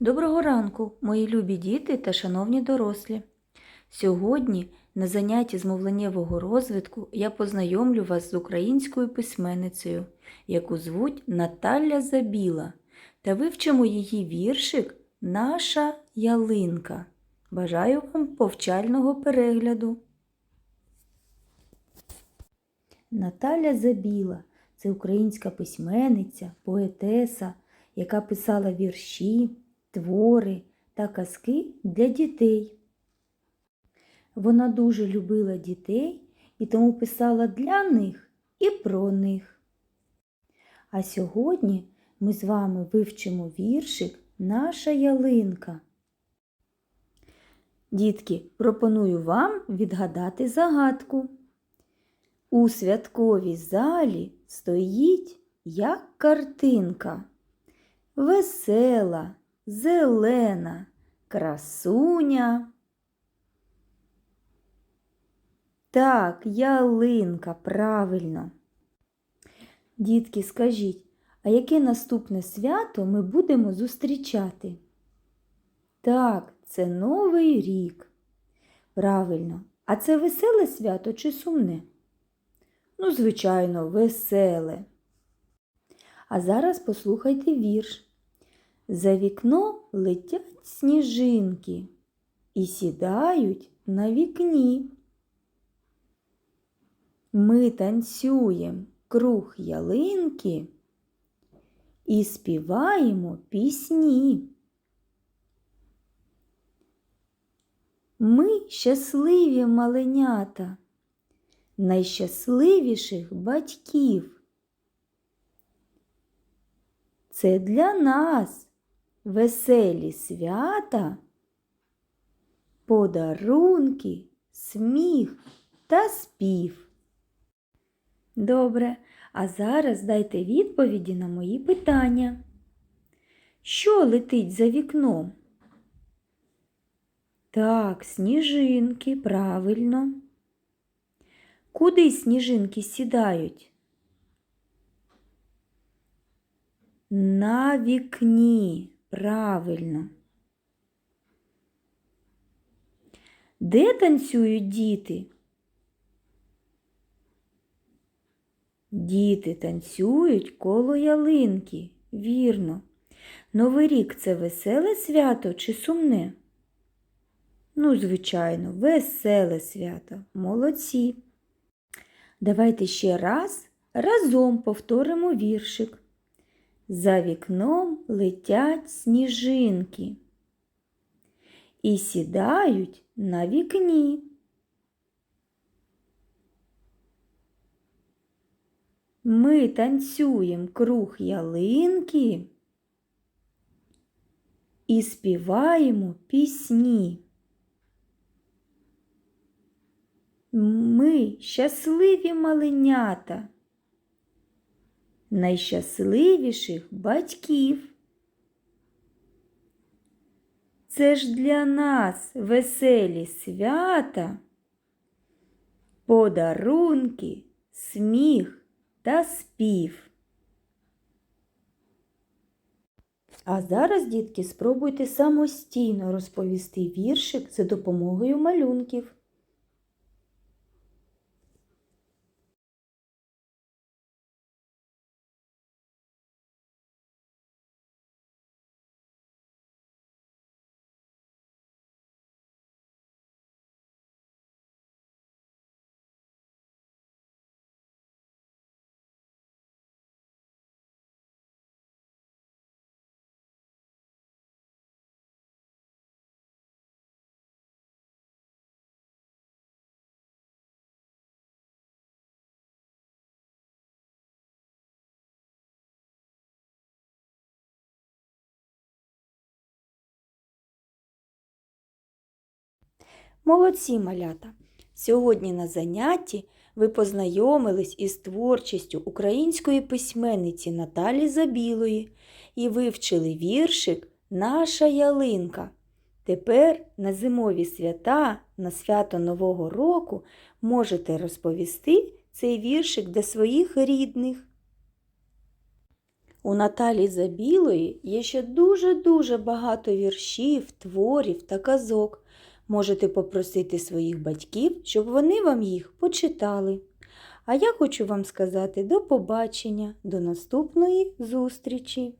Доброго ранку, мої любі діти та шановні дорослі. Сьогодні на занятті з мовленнєвого розвитку я познайомлю вас з українською письменницею, яку звуть Наталя Забіла, та вивчимо її віршик Наша ялинка. Бажаю вам повчального перегляду. Наталя Забіла це українська письменниця, поетеса, яка писала вірші, твори та казки для дітей. Вона дуже любила дітей і тому писала для них і про них. А сьогодні ми з вами вивчимо віршик Наша ялинка. Дітки, пропоную вам відгадати загадку. У святковій залі стоїть як картинка. Весела, зелена, красуня. Так, ялинка, правильно. Дітки, скажіть, а яке наступне свято ми будемо зустрічати? Так, це Новий рік. Правильно. А це веселе свято чи сумне? Ну, звичайно, веселе. А зараз послухайте вірш. За вікно летять сніжинки і сідають на вікні. Ми танцюємо круг ялинки і співаємо пісні. Ми щасливі маленята, найщасливіших батьків. Це для нас веселі свята, подарунки, сміх та спів. Добре, а зараз дайте відповіді на мої питання. Що летить за вікном? Так, сніжинки, правильно. Куди сніжинки сідають? На вікні, правильно. Де танцюють діти? Діти танцюють коло ялинки, вірно. Новий рік це веселе свято чи сумне? Ну, звичайно, веселе свято, молодці. Давайте ще раз разом повторимо віршик. За вікном летять сніжинки і сідають на вікні. Ми танцюємо круг ялинки і співаємо пісні. Ми щасливі маленята, найщасливіших батьків. Це ж для нас веселі свята, подарунки, сміх та спів. А зараз, дітки, спробуйте самостійно розповісти віршик за допомогою малюнків. Молодці малята! Сьогодні на занятті ви познайомились із творчістю української письменниці Наталі Забілої і вивчили віршик Наша ялинка. Тепер на зимові свята, на свято Нового року можете розповісти цей віршик для своїх рідних. У Наталі Забілої є ще дуже-дуже багато віршів, творів та казок. Можете попросити своїх батьків, щоб вони вам їх почитали. А я хочу вам сказати до побачення, до наступної зустрічі!